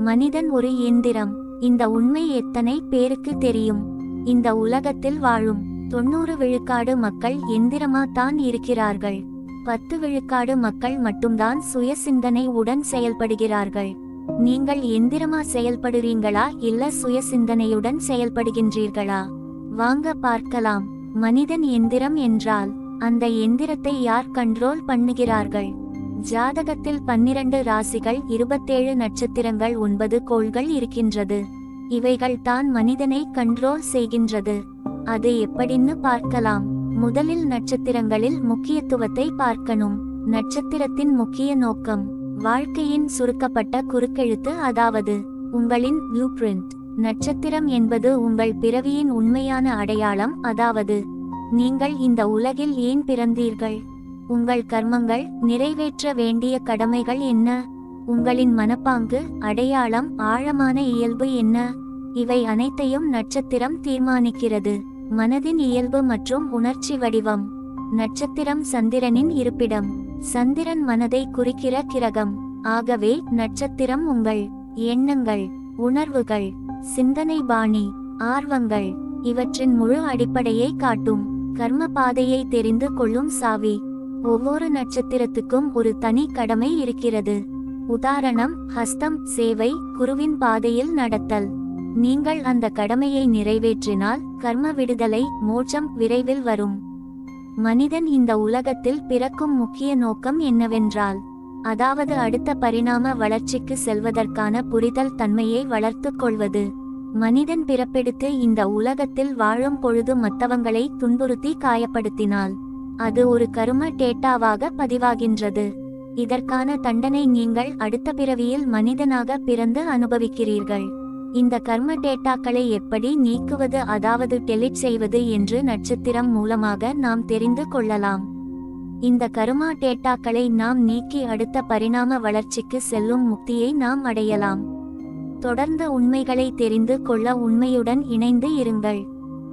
மனிதன் ஒரு இயந்திரம். இந்த உண்மை எத்தனை பேருக்கு தெரியும்? இந்த உலகத்தில் வாழும் தொண்ணூறு விழுக்காடு மக்கள் எந்திரமா தான் இருக்கிறார்கள். பத்து விழுக்காடு மக்கள் மட்டும்தான் சுய சிந்தனை உடன் செயல்படுகிறார்கள். நீங்கள் எந்திரமா செயல்படுறீங்களா இல்ல சுய சிந்தனையுடன் செயல்படுகின்றீர்களா? வாங்க பார்க்கலாம். மனிதன் எந்திரம் என்றால் அந்த எந்திரத்தை யார் கண்ட்ரோல் பண்ணுகிறார்கள்? ஜாதகத்தில் பன்னிரண்டு ராசிகள் இருபத்தேழு நட்சத்திரங்கள் ஒன்பது கோள்கள் இருக்கின்றது. இவைகள் தான் மனிதனை கண்ட்ரோல் செய்கின்றது. அது எப்படின்னு பார்க்கலாம். முதலில் நட்சத்திரங்களில் முக்கியத்துவத்தை பார்க்கணும். நட்சத்திரத்தின் முக்கிய நோக்கம் வாழ்க்கையின் சுருக்கப்பட்ட குறுக்கெழுத்து அதாவது உங்களின் ப்ளூ நட்சத்திரம் என்பது உங்கள் பிறவியின் உண்மையான அடையாளம் அதாவது நீங்கள் இந்த உலகில் ஏன் பிறந்தீர்கள்? உங்கள் கர்மங்கள் நிறைவேற்ற வேண்டிய கடமைகள் என்ன? உங்களின் மனப்பாங்கு அடையாளம் ஆழமான இயல்பு என்ன? இவை அனைத்தையும் நட்சத்திரம் தீர்மானிக்கிறது. மனதின் இயல்பு மற்றும் உணர்ச்சி வடிவம். நட்சத்திரம் சந்திரனின் இருப்பிடம். சந்திரன் மனதை குறிக்கிற கிரகம். ஆகவே நட்சத்திரம் உங்கள் எண்ணங்கள் உணர்வுகள் சிந்தனை பாணி ஆர்வங்கள் இவற்றின் முழு அடிப்படையை காட்டும். கர்ம பாதையை தெரிந்து கொள்ளும் சாவி. ஒவ்வொரு நட்சத்திரத்துக்கும் ஒரு தனி கடமை இருக்கிறது. உதாரணம் ஹஸ்தம் சேவை குருவின் பாதையில் நடத்தல். நீங்கள் அந்த கடமையை நிறைவேற்றினால் கர்ம விடுதலை மோட்சம் விரைவில் வரும். மனிதன் இந்த உலகத்தில் பிறக்கும் முக்கிய நோக்கம் என்னவென்றால் அதாவது அடுத்த பரிணாம வளர்ச்சிக்கு செல்வதற்கான புரிதல் தன்மையை வளர்த்து கொள்வது. மனிதன் பிறப்பெடுத்து இந்த உலகத்தில் வாழும் பொழுது மற்றவங்களை துன்புறுத்தி காயப்படுத்தினாள் அது ஒரு கரும டேட்டாவாக பதிவாகின்றது. இதற்கான தண்டனை நீங்கள் அடுத்த பிறவியில் மனிதனாக பிறந்து அனுபவிக்கிறீர்கள். இந்த கர்ம டேட்டாக்களை எப்படி நீக்குவது அதாவது டெலிட் செய்வது என்று நட்சத்திரம் மூலமாக நாம் தெரிந்து கொள்ளலாம். இந்த கருமா டேட்டாக்களை நாம் நீக்கி அடுத்த பரிணாம வளர்ச்சிக்கு செல்லும் முக்தியை நாம் அடையலாம். தொடர்ந்து உண்மைகளை தெரிந்து கொள்ள உண்மையுடன் இணைந்து இருங்கள்.